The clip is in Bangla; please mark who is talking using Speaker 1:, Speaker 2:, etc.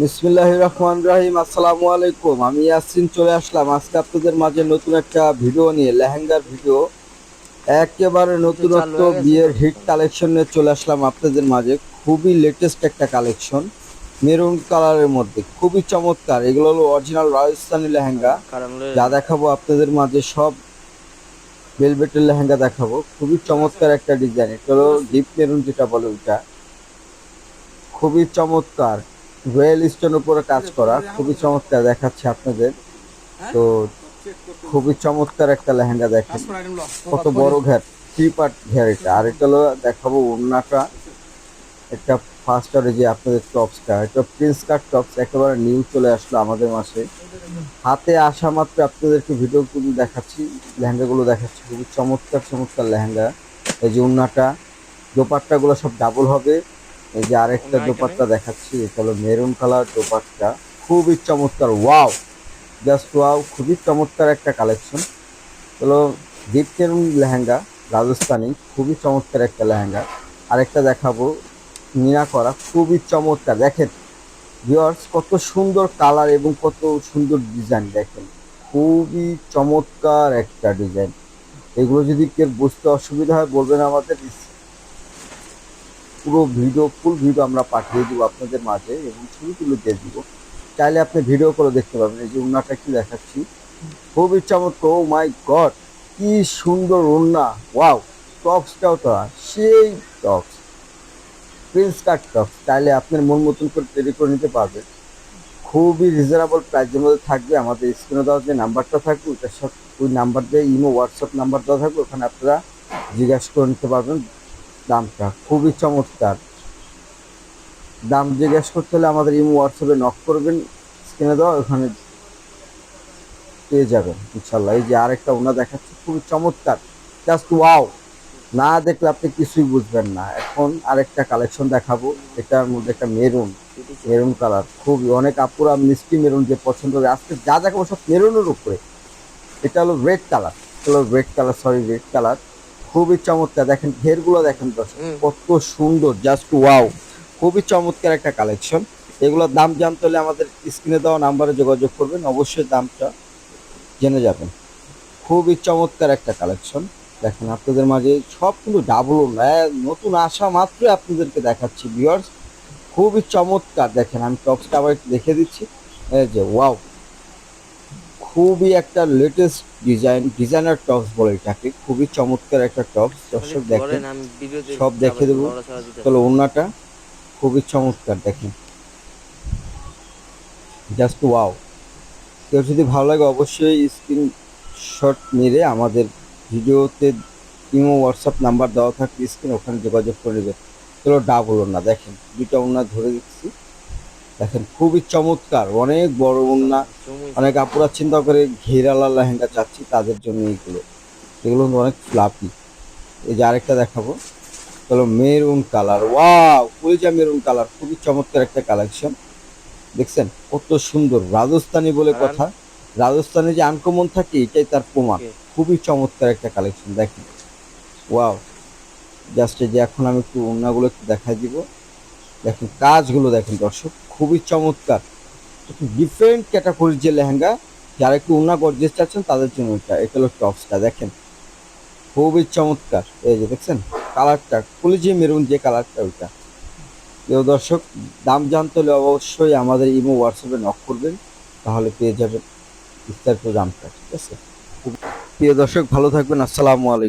Speaker 1: বিসমিল্লাহ রহমান রাহিম আসসালামু আলাইকুম। আমি ইয়াসিন চলে আসলাম। আজকে আপনাদের মাঝে নতুন একটা ভিডিও নিয়ে লেহেঙ্গার ভিডিও। একেবারে নতুনত্ব বিয়ের হিট কালেকশন নিয়ে চলে আসলাম আপনাদের মাঝে। খুবই লেটেস্ট একটা কালেকশন মেরুন কালারের মধ্যে। খুবই চমৎকার। এগুলো হলো অরিজিনাল রাজস্থানি লেহেঙ্গা। যা দেখাবো আপনাদের মাঝে সব ভেলভেটের লেহেঙ্গা দেখাবো। খুবই চমৎকার একটা ডিজাইন এটা হলো ডিপ মেরুন যেটা বলে ওইটা। খুবই চমৎকার। রয়্যাল স্টোন উপরে কাজ করা খুবই চমৎকার দেখাচ্ছে আপনাদের। তো খুবই চমৎকার একটা লেহেঙ্গা দেখেন। কত বড় ঘের থ্রি পার্ট ঘের এটা। আর এটা হলো দেখাবো ওড়নাটা। একটা ফার্স্ট আর যে আপনাদের টপসটা এটা প্রিন্স কাট টপস একেবারে নিউ চলে আসলো আমাদের মাসে। হাতে আসা মাত্র আপনাদেরকে ভিডিও গুলো দেখাচ্ছি লেহেঙ্গাগুলো দেখাচ্ছি। খুবই চমৎকার চমৎকার লেহেঙ্গা। এই যে উন্নাটা দোপাট্টাগুলো সব ডাবল হবে। এই যে আরেকটা দোপাট্টা দেখাচ্ছি এটা হলো মেরুন কালার দোপাট্টা। খুবই চমৎকার ওয়াও! জাস্ট ওয়াও খুবই চমৎকার একটা কালেকশন। হলো মেরুন লেহেঙ্গা রাজস্থানি খুবই চমৎকার একটা লেহেঙ্গা। আরেকটা দেখাবো মিনা করা খুবই চমৎকার। দেখেন ভিউয়ার্স কত সুন্দর কালার এবং কত সুন্দর ডিজাইন দেখেন। খুবই চমৎকার একটা ডিজাইন এগুলো যদি কেউ বুঝতে অসুবিধা হয় বলবেন আমাদের পুরো ভিডিও ফুল ভিডিও আমরা পাঠিয়ে দিব আপনাদের মাঝে এবং ছবি তুলে দিয়ে দিব। চাইলে আপনি ভিডিও করে দেখতে পাবেন এই যে উন্নাটা কি দেখাচ্ছি। খুবই চমৎকার ও মাই গড কি সুন্দর উন্না ওয়াও টপসটাও তো সেই টপস প্রিন্স কাট টপস চাইলে আপনার মন মতন করে তৈরি করে নিতে পারবেন। খুবই রিজনেবল প্রাইসের মধ্যে থাকবে। আমাদের স্ক্রিনে দেওয়া যে নাম্বারটা থাকবে ওইটার সাথে ওই নাম্বার দিয়ে ইমো হোয়াটসঅ্যাপ নাম্বার দেওয়া থাকবে। ওখানে আপনারা জিজ্ঞাসা করে নিতে পারবেন। দামটা খুবই চমৎকার। দাম জিজ্ঞেস করতে হলে আমাদের ইমো হোয়াটসঅ্যাপে নক করবেন, স্ক্রিনে দেওয়া ওখানে পেয়ে যাবেন ইনশাল্লাহ এই যে আরেকটা ওনা দেখাচ্ছে, খুবই চমৎকার। জাস্ট ওয়াও না দেখলে আপনি কিছুই বুঝবেন না। এখন আরেকটা কালেকশন দেখাবো, এটার মধ্যে একটা মেরুন মেরুন কালার খুবই অনেক আপুরা মিষ্টি মেরুন যে পছন্দ করে, আজকে যা দেখাবো সব মেরুনের উপরে। এটা হলো রেড কালার এটা হলো red colour sorry red colour খুবই চমৎকার দেখেন ঘেরগুলো দেখেন দর্শক কত সুন্দর জাস্ট ওয়াও খুবই চমৎকার একটা কালেকশন এগুলোর দাম জানতে হলে আমাদের স্ক্রিনে দেওয়া নাম্বারে যোগাযোগ করবেন অবশ্যই দামটা জেনে যাবেন। খুবই চমৎকার একটা কালেকশন দেখেন আপনাদের মাঝে সব কিন্তু ডাবল নতুন আসা মাত্রই আপনাদেরকে দেখাচ্ছি ভিউয়ার্স খুবই চমৎকার দেখেন আমি টপসটা আবার একটু দেখে দিচ্ছি। এই যে ওয়াও খুবই একটা লেটেস্ট ডিজাইন ডিজাইনার টপস বলে এটাকে। খুবই চমৎকার একটা টপস দর্শক দেখেন সব দেখে দেবো। তাহলে ওড়নাটা খুবই চমৎকার দেখেন। জাস্ট ওয়াও কেউ যদি ভালো লাগে অবশ্যই স্ক্রিন শট মেরে আমাদের ভিডিওতে ইমো হোয়াটসঅ্যাপ নাম্বার দেওয়া থাকবে স্ক্রিন ওখানে যোগাযোগ করে নেবেন চলো ডাবল ওড়না দেখেন। দুইটা ওড়না ধরে দিচ্ছি দেখেন খুবই চমৎকার। অনেক বড়
Speaker 2: চুমুই
Speaker 1: অনেক আপুরা চিন্তা করে ঘেরালা লেহেঙ্গা চাচ্ছি তাদের জন্য এইগুলো। এগুলো কিন্তু অনেক ফ্লাপি এই যে আরেকটা দেখাবো। হলো মেরুন কালার ওয়াও কলিজা মেরুন কালার খুবই চমৎকার একটা কালেকশন দেখছেন? কত সুন্দর। রাজস্থানি বলে কথা। রাজস্থানে যে আনকমন থাকে এটাই তার প্রমাণ। খুবই চমৎকার একটা কালেকশন দেখেন। ওয়াও জাস্ট যে এখন আমি একটু অন্যগুলো একটু দেখাই দিব। দেখেন কাজগুলো দেখেন দর্শক খুবই চমৎকার। একটু ডিফারেন্ট ক্যাটাগরির যে লেহেঙ্গা, যারা একটু উন্না গর্জেস চাচ্ছেন, তাদের জন্য এটা এটা হলো টপসটা। দেখেন, খুবই চমৎকার। এই যে দেখছেন, কালারটা, কলিজি মেরুন যে কালারটা ওইটা। প্রিয় দর্শক, দাম জানতে হলে অবশ্যই আমাদের ইমো হোয়াটসঅ্যাপে নক করবেন, তাহলে পেয়ে যাবেন বিস্তারিত দামটা ঠিক আছে? প্রিয় দর্শক, ভালো থাকবেন, আসসালামু আলাইকুম।